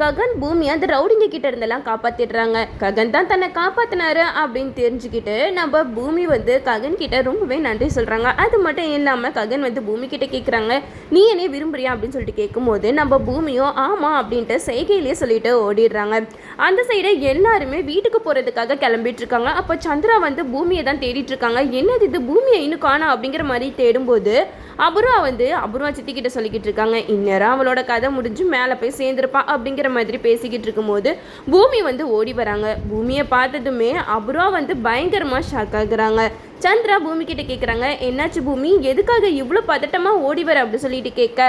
ககன் பூமி அந்த ரவுடிங்க கிட்ட இருந்தெல்லாம் காப்பாத்திடுறாங்க. ககன் தான் தன்னை காப்பாத்தினாரு அப்படின்னு தெரிஞ்சுக்கிட்டு நம்ம பூமி வந்து ககன் கிட்ட ரொம்பவே நன்றி சொல்றாங்க. அது மட்டும் இல்லாம ககன் வந்து பூமி கிட்ட கேக்குறாங்க. நீ என்னைய விரும்புறியா? அப்படின்னு சொல்லிட்டு கேட்கும்போது நம்ம பூமியும் ஆமா அப்படின்ட்டு செய்கையிலேயே சொல்லிட்டு ஓடிடுறாங்க. அந்த சைடு எல்லாருமே வீட்டுக்கு போறதுக்காக கிளம்பிட்டு இருக்காங்க அப்போ சந்திரா வந்து பூமியை தான் தேடிட்டு இருக்காங்க என்னது இது? பூமியை இன்னும் காணா அப்படிங்கிற மாதிரி தேடும்போது அபுர்வா வந்து அபுர்வா சித்தி கிட்ட சொல்லிக்கிட்டு இருக்காங்க இந்நேரம் அவளோட கதை முடிஞ்சு மேலே போய் சேர்ந்துருப்பா அப்படிங்கிற மாதிரி பேசிக்கிட்டு இருக்கும்போது பூமி வந்து ஓடி வராங்க. பூமியை பார்த்ததுமே அபுர்வா வந்து பயங்கரமாக ஷாக் ஆகுறாங்க. சந்திரா பூமி கிட்ட கேட்குறாங்க என்னாச்சு பூமி? எதுக்காக இவ்வளோ பதட்டமாக ஓடி வர? அப்படி சொல்லிட்டு கேட்க.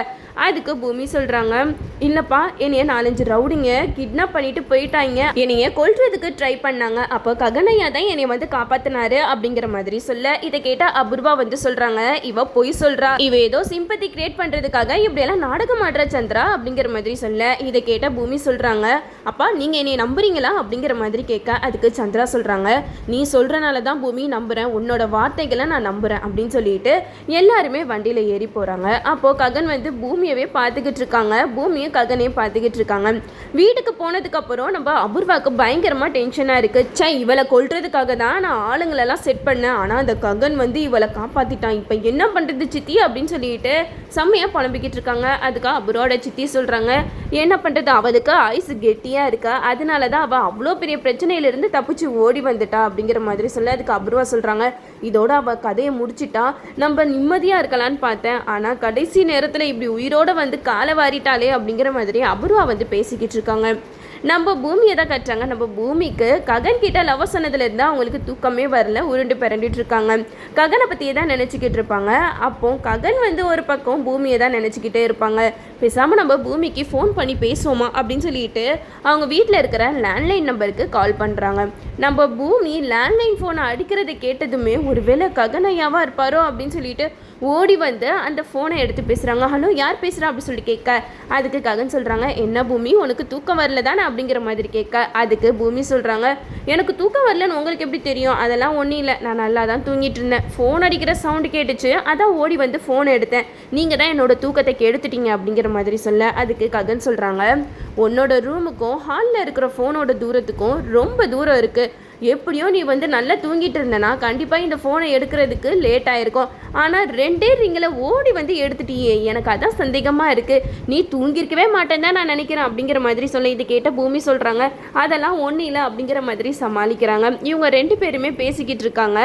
அதுக்கு பூமி சொல்கிறாங்க இல்லைப்பா என்னைய நாலஞ்சு ரவுடிங்க கிட்னாப் பண்ணிட்டு போயிட்டாங்க. என்னைய கொல்றதுக்கு ட்ரை பண்ணாங்க. அப்போ ககனையா தான் என்னைய வந்து காப்பாத்தினாரு. அப்படிங்கிற மாதிரி சொல்ல இதை கேட்டால் அபூர்வா வந்து சொல்கிறாங்க இவ பொய் சொல்றா. இவ ஏதோ சிம்பத்தி கிரியேட் பண்ணுறதுக்காக இப்படியெல்லாம் நாடகம் ஆடுற சந்திரா. அப்படிங்கிற மாதிரி சொல்ல இதை கேட்டால் பூமி சொல்கிறாங்க அப்பா நீங்கள் என்னைய நம்புறீங்களா? அப்படிங்கிற மாதிரி கேட்க அதுக்கு சந்திரா சொல்கிறாங்க நீ சொல்கிறனால தான் பூமி நம்புகிறேன் உன்னோட வார்த்தைகளை நான் நம்புகிறேன் அப்படின்னு சொல்லிட்டு எல்லாருமே வண்டியில் ஏறி போகிறாங்க அப்போது ககன் வந்து பூமியவே பார்த்துக்கிட்டு இருக்காங்க. பூமியும் ககனையும் பார்த்துக்கிட்டு இருக்காங்க. வீட்டுக்கு போனதுக்கப்புறம் நம்ம அபூர்வாக்கு பயங்கரமாக டென்ஷனாக இருக்குது சே இவளை கொல்றதுக்காக தான் நான் ஆளுங்களெல்லாம் செட் பண்ணேன். ஆனால் அந்த ககன் வந்து இவளை காப்பாற்றிட்டான் இப்போ என்ன பண்ணுறது சித்தி அப்படின்னு சொல்லிட்டு செம்மையாக புலம்பிக்கிட்டு இருக்காங்க. அதுக்கு அபுரோட சித்தி சொல்கிறாங்க என்ன பண்ணுறது அவளுக்கு ஐஸ் கெட்டியாக இருக்கா? அதனால தான் அவள் அவ்வளோ பெரிய பிரச்சனையிலேருந்து தப்பிச்சு ஓடி வந்துட்டா அப்படிங்கிற மாதிரி சொல்ல அதுக்கு அபூர்வா சொல்கிறாங்க இதோட அவள் கதையை முடிச்சிட்டா நம்ம நிம்மதியாக இருக்கலான்னு பார்த்தேன். ஆனால் கடைசி நேரத்தில் இப்படி உயிரோட வந்து காலை வாரிட்டாளே அப்படிங்கிற மாதிரி அபூர்வா வந்து பேசிக்கிட்டு இருக்காங்க. நம்ம பூமியை தான் கட்டுறாங்க. நம்ம பூமிக்கு ககன் கிட்ட லவ் சொன்னதுலேருந்து அவங்களுக்கு தூக்கமே வரல. உருண்டு பிறண்டுட்டு இருக்காங்க. ககனை பற்றியே தான் நினச்சிக்கிட்டு இருப்பாங்க. அப்போ ககன் வந்து ஒரு பக்கம் பூமியை தான் நினச்சிக்கிட்டே இருப்பாங்க. பேசாமல் நம்ம பூமிக்கு ஃபோன் பண்ணி பேசுவோமா அப்படின்னு சொல்லிட்டு அவங்க வீட்டில் இருக்கிற லேண்ட்லைன் நம்பருக்கு கால் பண்ணுறாங்க நம்ம பூமி லேண்ட்லைன் ஃபோனை அடிக்கிறத கேட்டதுமே ஒருவேளை ககனையாவா இருப்பாரோ அப்படின்னு சொல்லிட்டு ஓடி வந்து அந்த ஃபோனை எடுத்து பேசுகிறாங்க ஹலோ யார் பேசுகிறா அப்படின்னு சொல்லி கேட்க அதுக்கு ககன் சொல்கிறாங்க என்ன பூமி? உனக்கு தூக்கம் வரல தானே அப்படிங்கிற மாதிரி கேட்க அதுக்கு பூமி சொல்கிறாங்க எனக்கு தூக்கம் வரலன்னு உங்களுக்கு எப்படி தெரியும்? அதெல்லாம் ஒன்றும் இல்லை. நான் நல்லா தான் தூங்கிட்டு இருந்தேன். ஃபோன் அடிக்கிற சவுண்டு கேட்டுச்சு. அதான் ஓடி வந்து ஃபோன் எடுத்தேன். நீங்கள் தான் என்னோடய தூக்கத்தை கெடுத்துட்டீங்க. அப்படிங்கிற மாதிரி சொல்ல அதுக்கு ககன் சொல்கிறாங்க உன்னோட ரூமுக்கும் ஹாலில் இருக்கிற ஃபோனோட தூரத்துக்கும் ரொம்ப தூரம் இருக்குது எப்படியோ நீ வந்து நல்லா தூங்கிட்டு இருந்தனா கண்டிப்பாக இந்த ஃபோனை எடுக்கிறதுக்கு லேட் ஆகிருக்கும் ஆனால் ரெண்டே ரிங்கில் ஓடி வந்து எடுத்துட்டியே. எனக்கு அதான் சந்தேகமாக இருக்குது நீ தூங்கியிருக்கவே மாட்டேன் தான் நான் நினைக்கிறேன் அப்படிங்கிற மாதிரி சொல்ல இது கேட்ட பூமி சொல்கிறாங்க அதெல்லாம் ஒன்றும் இல்லை அப்படிங்கிற மாதிரி சமாளிக்கிறாங்க. இவங்க ரெண்டு பேருமே பேசிக்கிட்டு இருக்காங்க.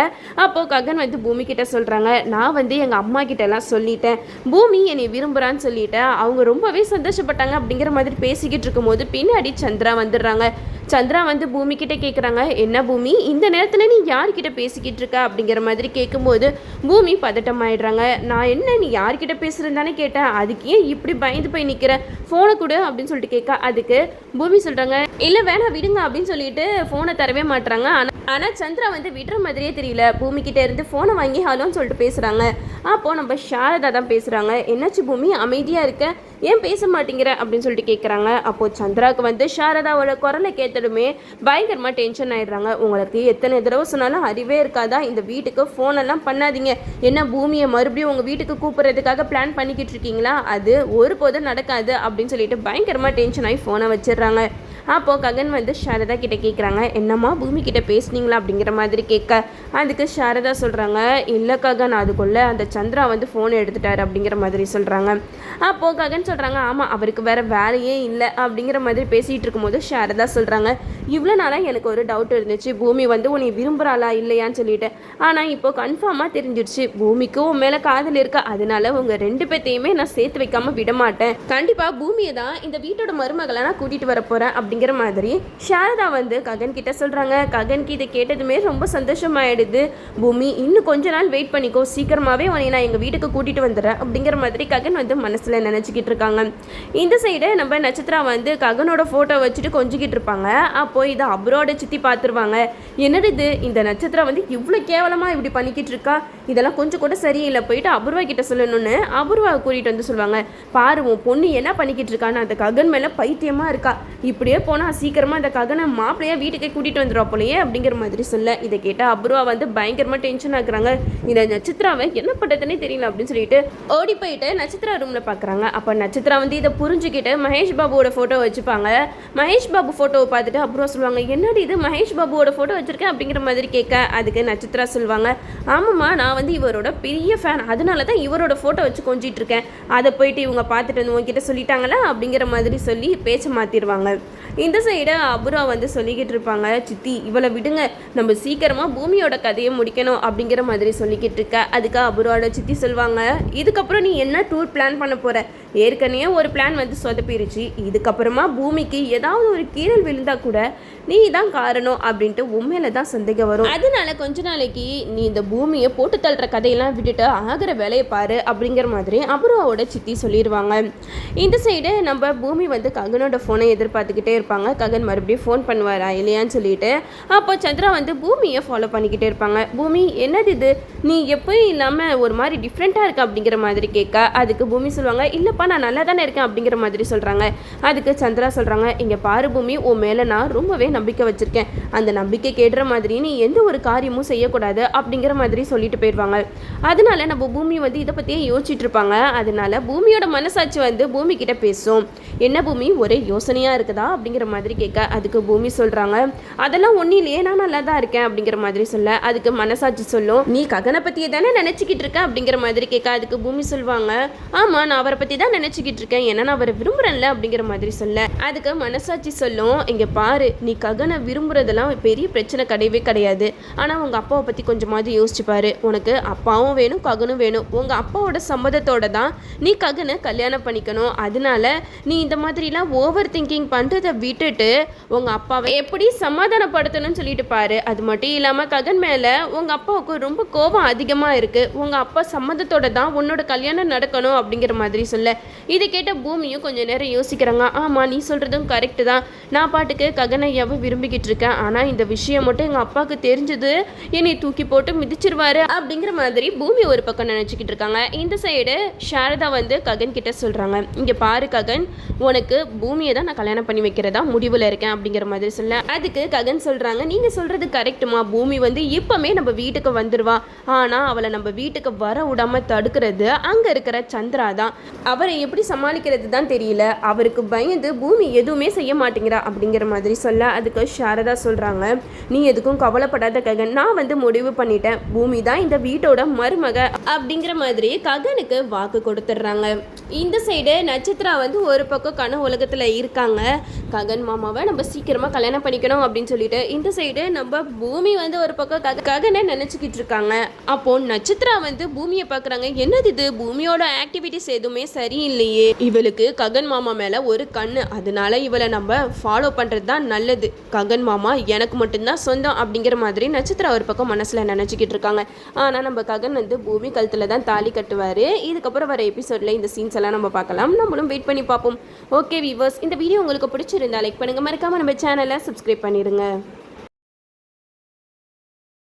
அப்போது ககன் வந்து பூமி கிட்ட சொல்கிறாங்க நான் வந்து எங்கள் அம்மா கிட்டலாம் சொல்லிட்டேன். பூமி என்னை விரும்புகிறான்னு சொல்லிட்டேன் அவங்க ரொம்பவே சந்தோஷப்பட்டாங்க அப்படிங்கிற மாதிரி பேசிக்கிட்டு இருக்கும்போது பின்னாடி சந்திரா வந்துடுறாங்க. சந்திரா வந்து பூமி கிட்ட கேட்குறாங்க என்ன பூமி? இந்த நேரத்தில் நீ யார்கிட்ட பேசிக்கிட்டு இருக்க? அப்படிங்கிற மாதிரி கேட்கும்போது பூமி பதட்டம் ஆயிடுறாங்க நான் என்ன நீ யார்கிட்ட பேசுறேன்னு தானே கேட்டேன். அதுக்கு ஏன் இப்படி பயந்து போய் நிற்கிற ஃபோனை கொடு அப்படின்னு சொல்லிட்டு கேட்க அதுக்கு பூமி சொல்கிறாங்க இல்லை வேணாம் விடுங்க அப்படின்னு சொல்லிட்டு ஃபோனை தரவே மாட்டுறாங்க ஆனால் ஆனால் சந்திரா வந்து விடுற மாதிரியே தெரியல. பூமி கிட்டே இருந்து ஃபோனை வாங்கி ஹலோன்னு சொல்லிட்டு பேசுகிறாங்க அப்போது நம்ம சாரதா தான் பேசுகிறாங்க என்னாச்சு பூமி? அமைதியாக இருக்க? ஏன் பேச மாட்டேங்கிற அப்படின்னு சொல்லிட்டு கேட்குறாங்க அப்போது சந்திராவுக்கு வந்து சாரதாவோட குரலை கேட்டதுமே பயங்கரமாக டென்ஷன் ஆயிடுறாங்க. உங்களுக்கு எத்தனை தடவை சொன்னாலும் அறிவே இருக்காதா? இந்த வீட்டுக்கு ஃபோனெல்லாம் பண்ணாதீங்க. என்ன பூமியை மறுபடியும் உங்கள் வீட்டுக்கு கூப்பிட்றதுக்காக பிளான் பண்ணிக்கிட்டு இருக்கீங்களா? அது ஒருபோதும் நடக்காது அப்படின்னு சொல்லிட்டு பயங்கரமாக டென்ஷன் ஆகி ஃபோனை வச்சிடுறாங்க. அப்போது ககன் வந்து சாரதா கிட்டே கேட்குறாங்க என்னம்மா பூமி கிட்டே பேசுனீங்களா அப்படிங்கிற மாதிரி கேட்க. அதுக்கு சாரதா சொல்கிறாங்க இல்லை ககன் அதுக்குள்ளே அந்த சந்திரா வந்து ஃபோன் எடுத்துட்டார் அப்படிங்கிற மாதிரி சொல்கிறாங்க அப்போது ககன் சொல்கிறாங்க ஆமாம் அவருக்கு வேறு வேலையே இல்லை அப்படிங்கிற மாதிரி பேசிகிட்டு இருக்கும்போது சாரதா சொல்கிறாங்க இவ்வளோ நாளாக எனக்கு ஒரு டவுட் இருந்துச்சு பூமி வந்து உன்னை விரும்புகிறாளா இல்லையான்னு சொல்லிட்டு. ஆனால் இப்போ கன்ஃபார்மாக தெரிஞ்சிடுச்சு பூமிக்கு உன் மேலே காதல் இருக்கா அதனால உங்கள் ரெண்டு பேர்த்தையுமே நான் சேர்த்து வைக்காமல் விட மாட்டேன் கண்டிப்பாக பூமியை தான் இந்த வீட்டோட மருமகளை நான் கூட்டிகிட்டு வர போகிறேன் அப்படிங்கிற மாதிரி சாரதா வந்து ககன் கிட்ட சொல்கிறாங்க ககன்க்கு இதை கேட்டதுமே ரொம்ப சந்தோஷமாயிடுது. பூமி இன்னும் கொஞ்ச நாள் வெயிட் பண்ணிக்கோ சீக்கிரமாகவே உன்னை நான் எங்கள் வீட்டுக்கு கூட்டிகிட்டு வந்துடுறேன் அப்படிங்கிற மாதிரி ககன் வந்து மனசில் நினச்சிக்கிட்டு இருக்காங்க. இந்த சைடு நம்ம நட்சத்திரா வந்து ககனோட ஃபோட்டோ வச்சுட்டு கொஞ்சிக்கிட்டு இருப்பாங்க. அப்போ இதை அப்ரோட சித்தி பார்த்துருவாங்க என்னது இது? இந்த நட்சத்திரம் வந்து இவ்வளோ கேவலமாக இப்படி பண்ணிக்கிட்டு இருக்கா? இதெல்லாம் கொஞ்சம் கூட சரியில்லை. போயிட்டு அபூர்வா கிட்ட சொல்லணும்னு அபூர்வா கூட்டிகிட்டு வந்து சொல்லுவாங்க. பாரு உன் பொண்ணு என்ன பண்ணிக்கிட்டு இருக்கான்னு அந்த ககன் மேலே பைத்தியமாக இருக்கா? இப்படியே போனால் சீக்கிரமாக அந்த ககனை மாப்பிள்ளையா வீட்டுக்கே கூட்டிகிட்டு வந்துடுவா போலயே அப்படிங்கிற மாதிரி சொல்ல. இதை கேட்டால் அபூர்வா வந்து பயங்கரமாக டென்ஷன் ஆகுறாங்க இந்த நட்சத்திராவை என்ன பண்ணுறதுனே தெரியல அப்படின்னு சொல்லிட்டு ஓடி போயிட்டு நட்சத்திரா ரூமில் பார்க்குறாங்க அப்போ சித்ரா வந்து இதை புரிஞ்சுக்கிட்டு மகேஷ் பாபுவோட ஃபோட்டோ வச்சுப்பாங்க. மகேஷ் பாபு ஃபோட்டோவை பார்த்துட்டு அப்புறம் சொல்லுவாங்க என்னடி இது? மகேஷ் பாபுவோட ஃபோட்டோ வச்சுருக்கேன் அப்படிங்கிற மாதிரி கேட்க அதுக்கு நட்சத்திரா சொல்லுவாங்க. ஆமாம்மா நான் வந்து இவரோட பெரிய ஃபேன் அதனால தான் இவரோட ஃபோட்டோ வச்சு கொஞ்சிட்டு இருக்கேன். அதை போயிட்டு இவங்க பார்த்துட்டு வந்து உங்ககிட்ட சொல்லிட்டாங்களா? அப்படிங்கிற மாதிரி சொல்லி பேச்சை மாற்றிடுவாங்க இந்த சைடு அபுரா வந்து சொல்லிக்கிட்டு இருப்பாங்க சித்தி இவளை விடுங்க. நம்ம சீக்கிரமாக பூமியோட கதையை முடிக்கணும் அப்படிங்கிற மாதிரி சொல்லிக்கிட்டு இருக்க. அதுக்கு அபுராவோட சித்தி சொல்லுவாங்க இதுக்கப்புறம் நீ என்ன டூர் பிளான் பண்ண போகிற ஏற்கனவே ஒரு பிளான் வந்து சொதப்பிருச்சு. இதுக்கப்புறமா பூமிக்கு ஏதாவது ஒரு கீழல் விழுந்தா கூட நீ தான் காரணம் அப்படின்ட்டு உண்மையில தான் சந்தேகம் வரும். அதனால கொஞ்ச நாளைக்கு நீ இந்த பூமியை போட்டு தள்ளுற கதையெல்லாம் விட்டுட்டு ஆகிற வேலையை பாரு அப்படிங்கிற மாதிரி அபுராவோட சித்தி சொல்லிடுவாங்க இந்த சைடு நம்ம பூமி வந்து ககனோட ஃபோனை எதிர்பார்த்துக்கிட்டே இருப்பாங்க. ககன் மறுபடியும் ஃபோன் பண்ணுவாரா இல்லையான்னு சொல்லிட்டு. அப்போ சந்திரா வந்து பூமியை ஃபாலோ பண்ணிக்கிட்டே இருப்பாங்க. பூமி என்னது இது? நீ எப்பயும் இல்லாமல் ஒரு மாதிரி டிஃப்ரெண்ட்டாக இருக்க அப்படிங்கிற மாதிரி கேட்க. அதுக்கு பூமி சொல்லுவாங்க இல்லைப்பா நான் நல்லா தானே இருக்கேன் அப்படிங்கிற மாதிரி சொல்கிறாங்க அதுக்கு சந்திரா சொல்கிறாங்க இங்கே பாரு பூமி உன் மேலே நான் ரொம்பவே நம்பிக்கை வச்சுருக்கேன். அந்த நம்பிக்கை கேடுற மாதிரி நீ எந்த ஒரு காரியமும் செய்யக்கூடாது அப்படிங்கிற மாதிரி சொல்லிட்டு போயிடுவாங்க அதனால நம்ம பூமி வந்து இதை பற்றியே யோசிச்சுட்டு இருப்பாங்க. அதனால பூமியோட மனசாட்சி வந்து பூமி கிட்ட பேசும். என்ன பூமி ஒரே யோசனையாக இருக்குதா? அப்படிங்கிற மாதிரி கேட்க அதுக்கு பூமி சொல்கிறாங்க அதெல்லாம் ஒன்றும் இல்லையே நான் நல்லா தான் இருக்கேன் அப்படிங்கிற மாதிரி சொல்ல அதுக்கு மனசாட்சி சொல்லும். நீ ககனை பற்றியே தானே நினச்சிக்கிட்டு இருக்க? அப்படிங்கிற மாதிரி கேட்க அதுக்கு பூமி சொல்லுவாங்க ஆமாம் நான் அவரை பற்றி தான் நினச்சிக்கிட்டு இருக்கேன். ஏன்னா நான் அவரை விரும்புகிறேன்ல அப்படிங்கிற மாதிரி சொல்ல. அதுக்கு மனசாட்சி சொல்லும். இங்கே பாரு நீ ககனை விரும்புறதெல்லாம் பெரிய பிரச்சனை கிடையவே கிடையாது. ஆனால் உங்கள் அப்பாவை பற்றி கொஞ்சமாவது யோசிச்சு பாரு. உனக்கு அப்பாவும் வேணும் ககனும் வேணும். உங்கள் அப்பாவோட சம்மதத்தோட தான் நீ ககனை கல்யாணம் பண்ணிக்கணும். அதனால நீ இந்த மாதிரிலாம் ஓவர் திங்கிங் பண்ணுறதை விட்டுட்டு உங்கள் அப்பாவை எப்படி சமாதானப்படுத்தணும்னு சொல்லிட்டு பாரு. அது மட்டும் இல்லாமல் ககன் மேலே உங்கள் அப்பாவுக்கு ரொம்ப கோபம் அதிகமாக இருக்குது உங்கள் அப்பா சம்மதத்தோட தான் உன்னோட கல்யாணம் நடக்கணும் அப்படிங்கிற மாதிரி சொல்ல. இதை கேட்ட பூமியும் கொஞ்சம் நேரம் யோசிக்கிறாங்க ஆமாம் நீ சொல்கிறதும் கரெக்டு தான். நான் பாட்டுக்கு ககனையாவை விரும்பிக்கிட்டு இருக்கேன். ஆனால் இந்த விஷயம் மட்டும் எங்கள் அப்பாவுக்கு தெரிஞ்சது. என்னை தூக்கி போட்டு மிதிச்சிருவாரு. அப்படிங்கிற மாதிரி பூமி ஒரு பக்கம் நினச்சிக்கிட்டு இருக்காங்க. இந்த சைடு சாரதா வந்து ககன் கிட்ட சொல்கிறாங்க இங்கே பாரு ககன் உனக்கு பூமியை தான் நான் கல்யாணம் பண்ணி வைக்கிறதா முடிவில் இருக்கேன். அப்படிங்கிற மாதிரி சொல்ல. அதுக்கு ககன் சொல்கிறாங்க நீங்கள் சொல்கிறது கரெக்டுமா பூமி வந்து இப்போமே நம்ம வீட்டுக்கு வந்துடுவா ஆனால் அவளை நம்ம வீட்டுக்கு வர விடாமல் தடுக்கிறது அங்கே இருக்கிற சந்திரா தான். அவரை எப்படி சமாளிக்கிறது தான் தெரியல. அவருக்கு பயந்து பூமி எதுவுமே செய்ய மாட்டேங்கிறா அப்படிங்கிற மாதிரி சொல்ல அதுக்கு சாரதா சொல்கிறாங்க நீ எதுக்கும் கவலைப்படாத ககன். நான் வந்து முடிவு பண்ணிட்டேன். பூமி தான் இந்த வீட்டோட மருமக அப்படிங்கிற மாதிரி ககனுக்கு வாக்கு கொடுத்துட்றாங்க. இந்த சைடு நட்சத்திரா வந்து ஒரு பக்கம் கன உலகத்தில் இருக்காங்க. ககன் மாமாவை நம்ம சீக்கிரமாக கல்யாணம் பண்ணிக்கணும் அப்படின்னு சொல்லிட்டு இந்த சைடு நம்ம பூமி வந்து ஒரு பக்கம் கக ககனை நினச்சிக்கிட்டு இருக்காங்க. அப்போ நட்சத்திரா வந்து பூமியை பார்க்குறாங்க என்னது இது? பூமியோட ஆக்டிவிட்டிஸ் எதுவுமே சரியில்லையே. இவளுக்கு ககன் மாமா மேலே ஒரு கண் அதனால இவளை நம்ம ஃபாலோ பண்ணுறது தான் நல்லது. ககன் மாமா எனக்கு மட்டும்தான் சொந்தம் அப்படிங்கிற மாதிரி நட்சத்திரா ஒரு பக்கம் மனசில் நினச்சிக்கிட்டு இருக்காங்க. ஆனால் நம்ம ககன் வந்து பூமி கழுத்தில் தான் தாலி கட்டுவார். இதுக்கப்புறம் வர எபிசோடில் இந்த சீன்ஸ் எல்லாம் நம்ம பார்க்கலாம். நம்மளும் வெயிட் பண்ணி பார்ப்போம். ஓகே வீவர்ஸ் இந்த வீடியோ உங்களுக்கு பிடிச்சிருந்தா லைக் பண்ணுங்கள் மறக்காமல் நம்ம சேனலை சப்ஸ்கிரைப் பண்ணிடுங்க.